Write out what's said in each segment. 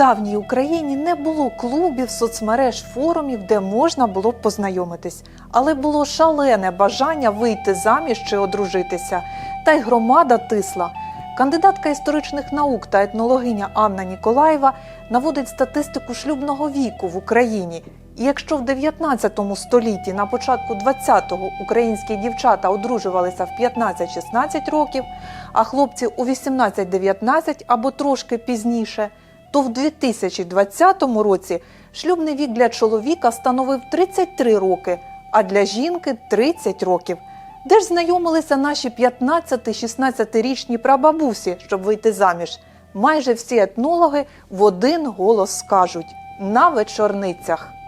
давній Україні не було клубів, соцмереж, форумів, де можна було б познайомитись, але було шалене бажання вийти заміж чи одружитися. Та й громада тисла. Кандидатка історичних наук та етнологиня Анна Ніколаєва наводить статистику шлюбного віку в Україні. І якщо в 19 столітті на початку 20-го українські дівчата одружувалися в 15-16 років, а хлопці у 18-19 або трошки пізніше, то в 2020 році шлюбний вік для чоловіка становив 33 роки, а для жінки 30 років. Де ж знайомилися наші 15-16-річні прабабусі, щоб вийти заміж? Майже всі етнологи в один голос скажуть на вечорницях.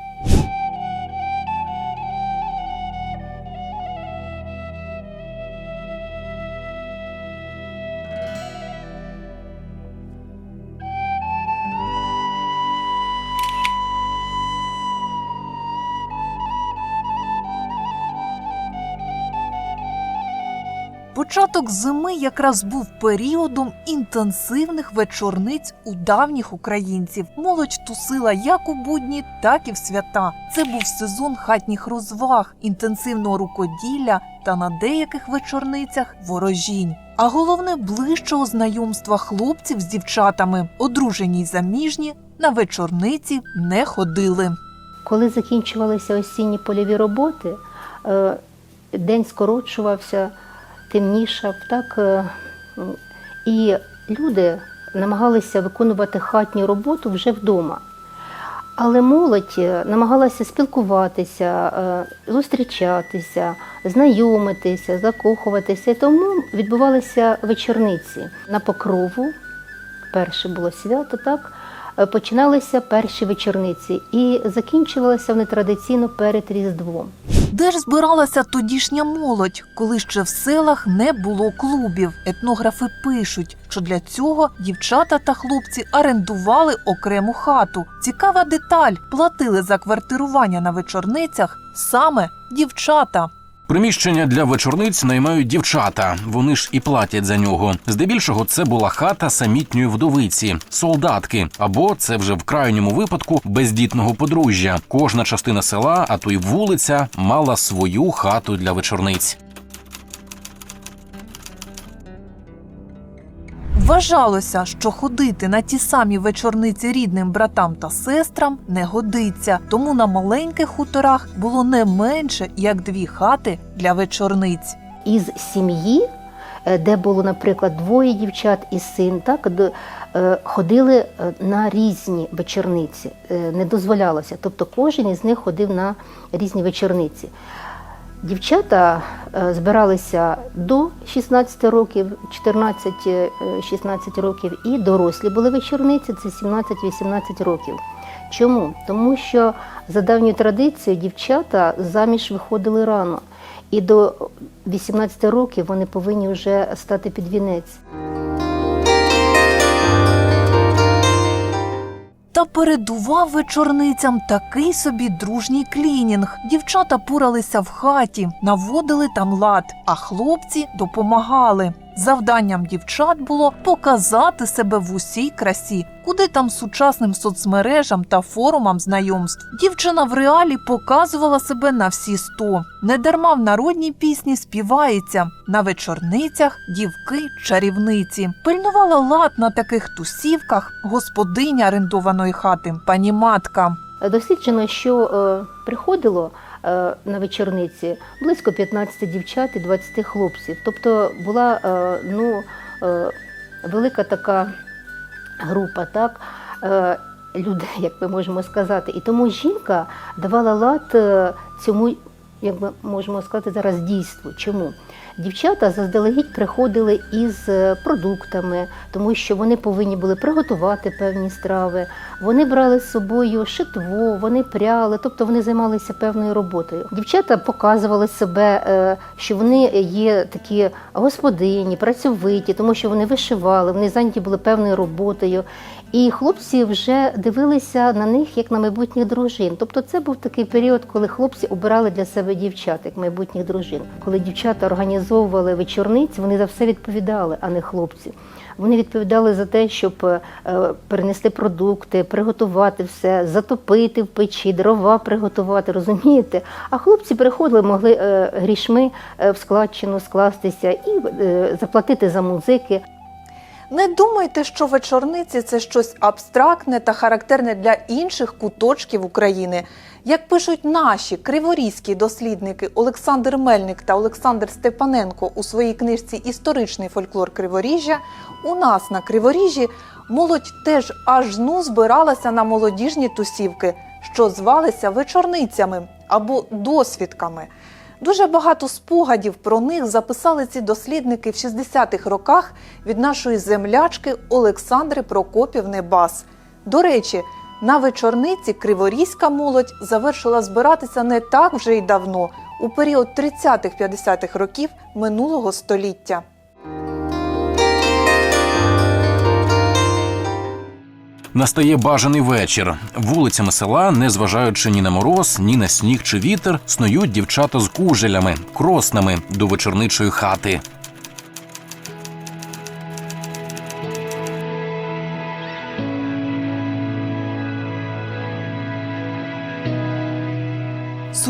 Початок зими якраз був періодом інтенсивних вечорниць у давніх українців. Молодь тусила як у будні, так і в свята. Це був сезон хатніх розваг, інтенсивного рукоділля та на деяких вечорницях ворожінь. А головне ближчого знайомства хлопців з дівчатами, одружені й заміжні, на вечорниці не ходили. Коли закінчувалися осінні польові роботи, е, день скорочувався, темнішав, так, е, і люди намагалися виконувати хатню роботу вже вдома. Але молодь е, намагалася спілкуватися, е, зустрічатися, знайомитися, закохуватися. Тому відбувалися вечорниці на покрову. Перше було свято, так починалися перші вечорниці і закінчувалися вони традиційно перед Різдвом. Де ж збиралася тодішня молодь, коли ще в селах не було клубів? Етнографи пишуть, що для цього дівчата та хлопці орендували окрему хату. Цікава деталь платили за квартирування на вечорницях саме дівчата. Приміщення для вечорниць наймають дівчата. Вони ж і платять за нього. Здебільшого це була хата самітньої вдовиці, солдатки, або це вже в крайньому випадку бездітного подружжя. Кожна частина села, а то й вулиця, мала свою хату для вечорниць. Вважалося, що ходити на ті самі вечорниці рідним братам та сестрам не годиться, тому на маленьких хуторах було не менше як дві хати для вечорниць. Із сім'ї, е, де було, наприклад, двоє дівчат і син, так, е, ходили е, на різні вечорниці, не дозволялося. Тобто кожен із них ходив на різні вечорниці. Дівчата е, збиралися до 16 років, 14-16 років, і дорослі були вечорниці, це 17-18 років. Чому? Тому що за давньою традицією дівчата заміж виходили рано, і до 18 років вони повинні вже стати під вінець. Та передував вечорницям такий собі дружній клінінг. Дівчата пуралися в хаті, наводили там лад, а хлопці допомагали. Завданням дівчат було показати себе в усій красі, куди там сучасним соцмережам та форумам знайомств. Дівчина в реалі показувала себе на всі сто. Недарма в народній пісні співається на вечорницях дівки чарівниці. Пильнувала лад на таких тусівках господиня орендованої хати, пані матка. Досліджено, що е, приходило на вечорниці близько 15 дівчат і 20 хлопців. Тобто була е, ну, е, велика така група, так, е, людей, як ми можемо сказати. І тому жінка давала лад е, цьому, як ми можемо сказати, зараз дійству. Чому? Дівчата заздалегідь приходили із е, продуктами, тому що вони повинні були приготувати певні страви. Вони брали з собою шитво, вони пряли, тобто вони займалися певною роботою. Дівчата показували себе, е, що вони є такі господині, працьовиті, тому що вони вишивали, вони зайняті були певною роботою. І хлопці вже дивилися на них як на майбутніх дружин. Тобто це був такий період, коли хлопці обирали для себе дівчат як майбутніх дружин. Коли дівчата організували організовували вечорниці, вони за все відповідали, а не хлопці. Вони відповідали за те, щоб е, перенести продукти, приготувати все, затопити в печі, дрова приготувати, розумієте? А хлопці приходили, могли е, грішми е, в складчину скластися і заплатити за музики. Не думайте, що вечорниці це щось абстрактне та характерне для інших куточків України. Як пишуть наші криворізькі дослідники Олександр Мельник та Олександр Степаненко у своїй книжці Історичний фольклор Криворіжжя, у нас на Криворіжжі молодь теж аж ну збиралася на молодіжні тусівки, що звалися вечорницями або досвідками. Дуже багато спогадів про них записали ці дослідники в 60-х роках від нашої землячки Олександри Прокопівни Бас. До речі, на вечорниці криворізька молодь завершила збиратися не так вже й давно, у період 30-50-х років минулого століття. Настає бажаний вечір. Вулицями села, незважаючи ні на мороз, ні на сніг чи вітер, снують дівчата з кужелями, кроснами до вечорничої хати.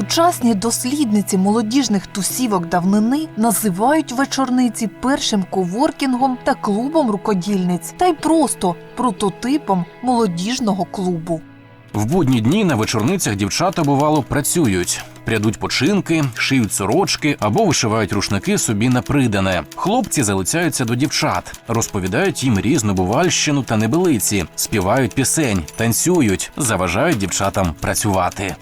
Сучасні дослідниці молодіжних тусівок давнини називають вечорниці першим коворкінгом та клубом рукодільниць, та й просто прототипом молодіжного клубу. В будні дні на вечорницях дівчата бувало працюють, прядуть починки, шиють сорочки або вишивають рушники собі на придане. Хлопці залицяються до дівчат, розповідають їм різну бувальщину та небелиці, співають пісень, танцюють, заважають дівчатам працювати.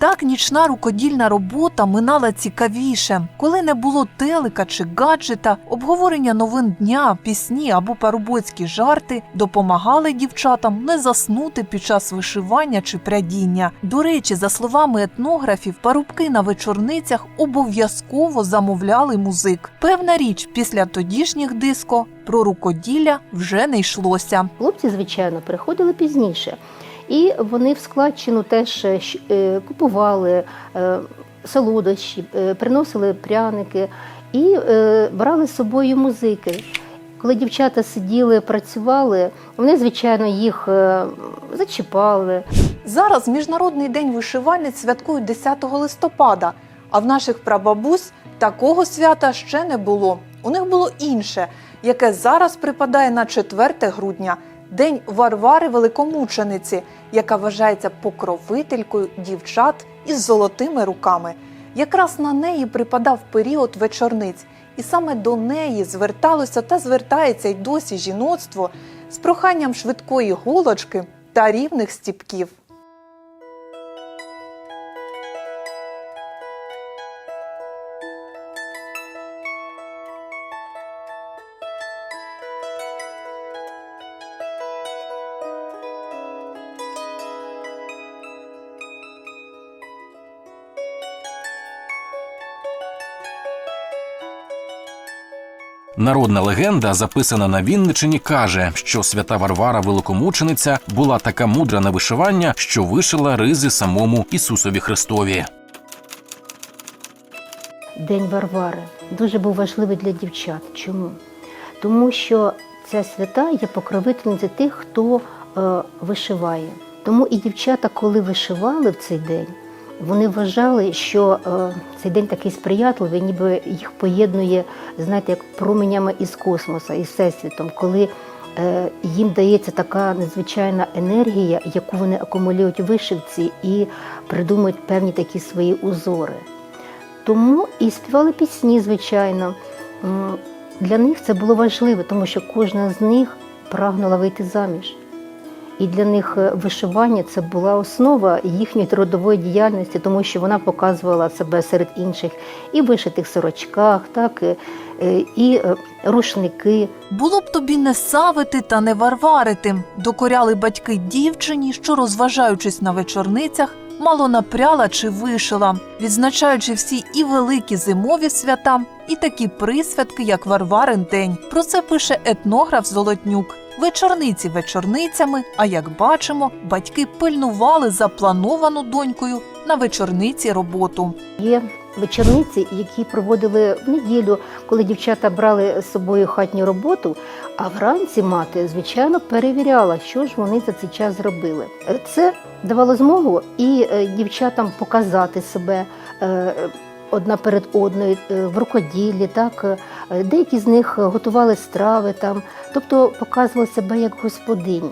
Так нічна рукодільна робота минала цікавіше, коли не було телека чи гаджета, обговорення новин дня, пісні або парубоцькі жарти допомагали дівчатам не заснути під час вишивання чи прядіння. До речі, за словами етнографів, парубки на вечорницях обов'язково замовляли музик. Певна річ, після тодішніх диско про рукоділля вже не йшлося. Хлопці, звичайно, приходили пізніше. І вони в складчину теж е, е, купували е, солодощі, приносили пряники і брали з собою музики. Коли дівчата сиділи, працювали, вони, звичайно, їх зачіпали, Зараз Міжнародний день вишивальниць святкують 10 листопада, а в наших прабабусь такого свята ще не було. У них було інше, яке зараз припадає на 4 грудня День Варвари Великомучениці, яка вважається покровителькою дівчат із золотими руками. Якраз на неї припадав період вечорниць, і саме до неї зверталося та звертається й досі жіноцтво з проханням швидкої голочки та рівних стіпків. Народна легенда, записана на Вінничині, каже, що свята Варвара Великомучениця була така мудра на вишивання, що вишила ризи самому Ісусові Христові. День Варвари дуже був важливий для дівчат. Чому? Тому що ця свята є покровительниця тих, хто е, вишиває. Тому і дівчата, коли вишивали в цей день, вони вважали, що е, цей день такий сприятливий, ніби їх поєднує, знаєте, як променями із космоса, із всесвітом, коли е, їм дається така незвичайна енергія, яку вони акумулюють у вишивці і придумують певні такі свої узори. Тому і співали пісні, звичайно. Для них це було важливо, тому що кожна з них прагнула вийти заміж. І для них е, вишивання це була основа їхньої трудової діяльності, тому що вона показувала себе серед інших і вишитих сорочках, так, е, е, і рушники. Було б тобі не савити та не варварити, докоряли батьки дівчині, що, розважаючись на вечорницях, мало напряла чи вишила, відзначаючи всі і великі зимові свята, і такі присвятки, як Варварин день. Про це пише етнограф Золотнюк. Вечорниці вечорницями, а як бачимо, батьки пильнували заплановану донькою на вечорниці роботу. Є вечорниці, які проводили в неділю, коли дівчата брали з собою хатню роботу. А вранці мати, звичайно, перевіряла, що ж вони за цей час зробили. Це давало змогу і е, дівчатам показати себе е, одна перед одною е, в рукоділлі. Так Е, деякі з них готували страви там, тобто показували себе як господині.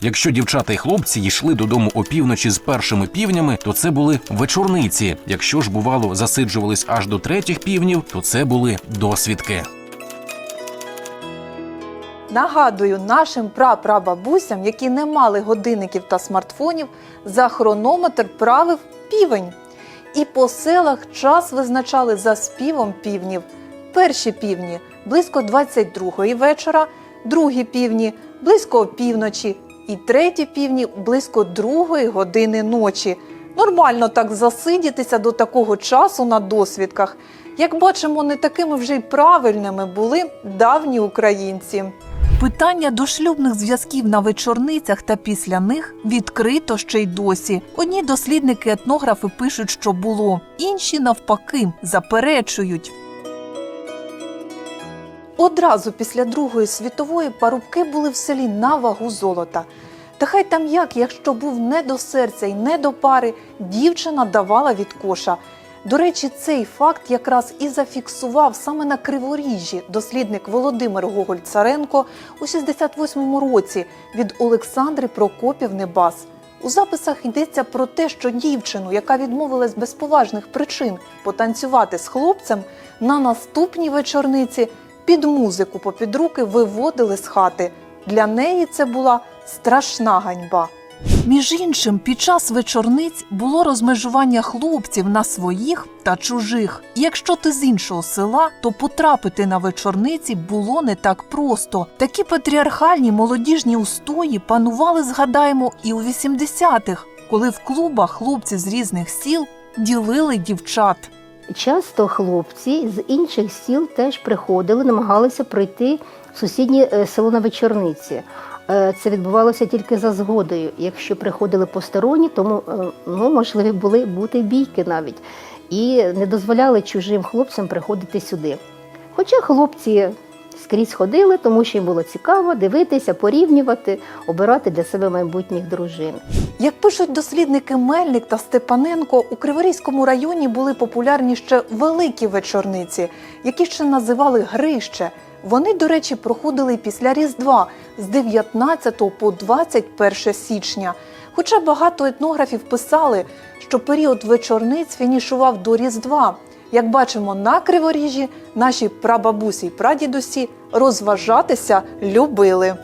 Якщо дівчата і хлопці йшли додому опівночі з першими півнями, то це були вечорниці. Якщо ж бувало засиджувались аж до третіх півнів, то це були досвідки. Нагадую нашим прапрабабусям, які не мали годинників та смартфонів, за хронометр правив півень. І по селах час визначали за співом півнів. Перші півні близько 22-ї вечора, другі півні близько опівночі, і треті півні близько 2 години ночі. Нормально так засидітися до такого часу на досвідках. Як бачимо, не такими вже й правильними були давні українці. Питання дошлюбних зв'язків на вечорницях та після них відкрито ще й досі. Одні дослідники етнографи пишуть, що було, інші навпаки заперечують. Одразу після Другої світової парубки були в селі на вагу золота. Та хай там як, якщо був не до серця і не до пари, дівчина давала від коша. До речі, цей факт якраз і зафіксував саме на Криворіжжі дослідник Володимир Гоголь Царенко у 68-му році від Олександри Прокопівни Бас. У записах йдеться про те, що дівчину, яка відмовилась без поважних причин потанцювати з хлопцем, на наступній вечорниці під музику попід руки виводили з хати. Для неї це була страшна ганьба. Між іншим, під час вечорниць було розмежування хлопців на своїх та чужих. Якщо ти з іншого села, то потрапити на вечорниці було не так просто. Такі патріархальні молодіжні устої панували, згадаємо, і у 80-х, коли в клубах хлопці з різних сіл ділили дівчат. Часто хлопці з інших сіл теж приходили, намагалися пройти в сусіднє е, село на вечорниці. Е, Це відбувалося тільки за згодою. Якщо приходили посторонні, тому е, ну, можливі були бути бійки навіть. І не дозволяли чужим хлопцям приходити сюди. Хоча хлопці скрізь ходили, тому що їм було цікаво дивитися, порівнювати, обирати для себе майбутніх дружин. Як пишуть дослідники Мельник та Степаненко, у Криворізькому районі були популярні ще великі вечорниці, які ще називали грище. Вони, до речі, проходили після Різдва з 19 по 21 січня. Хоча багато етнографів писали, що період вечорниць фінішував до Різдва. Як бачимо на Криворіжі, наші прабабусі й прадідусі розважатися любили.